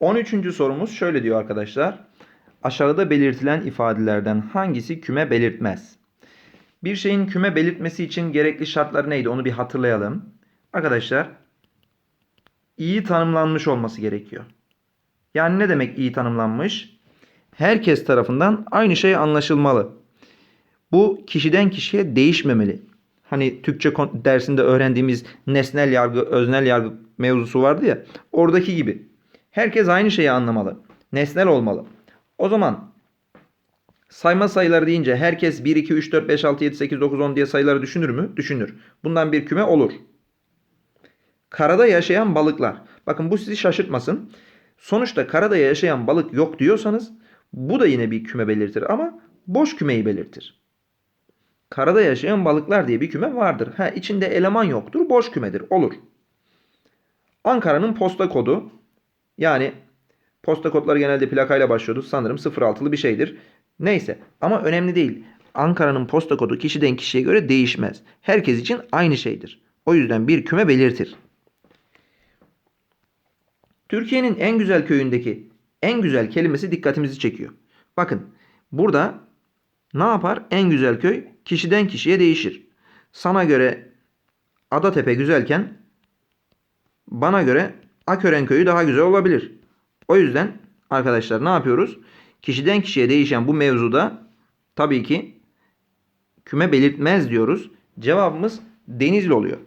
13. sorumuz şöyle diyor arkadaşlar. Aşağıda belirtilen ifadelerden hangisi küme belirtmez? Bir şeyin küme belirtmesi için gerekli şartlar neydi? Onu bir hatırlayalım. Arkadaşlar iyi tanımlanmış olması gerekiyor. Yani ne demek iyi tanımlanmış? Herkes tarafından aynı şey anlaşılmalı. Bu kişiden kişiye değişmemeli. Hani Türkçe dersinde öğrendiğimiz nesnel yargı, öznel yargı mevzusu vardı ya. Oradaki gibi. Herkes aynı şeyi anlamalı. Nesnel olmalı. O zaman sayma sayıları deyince herkes 1, 2, 3, 4, 5, 6, 7, 8, 9, 10 diye sayıları düşünür mü? Düşünür. Bundan bir küme olur. Karada yaşayan balıklar. Bakın bu sizi şaşırtmasın. Sonuçta karada yaşayan balık yok diyorsanız bu da yine bir küme belirtir ama boş kümeyi belirtir. Karada yaşayan balıklar diye bir küme vardır. Ha içinde eleman yoktur, boş kümedir. Olur. Ankara'nın posta kodu yani posta kodları genelde plakayla başlıyordu. Sanırım 06'lı bir şeydir. Neyse ama önemli değil. Ankara'nın posta kodu kişiden kişiye göre değişmez. Herkes için aynı şeydir. O yüzden bir küme belirtir. Türkiye'nin en güzel köyündeki en güzel kelimesi dikkatimizi çekiyor. Bakın burada ne yapar? En güzel köy kişiden kişiye değişir. Sana göre Adatepe güzelken bana göre Akören köyü daha güzel olabilir. O yüzden arkadaşlar ne yapıyoruz? Kişiden kişiye değişen bu mevzuda tabii ki küme belirtmez diyoruz. Cevabımız Denizli oluyor.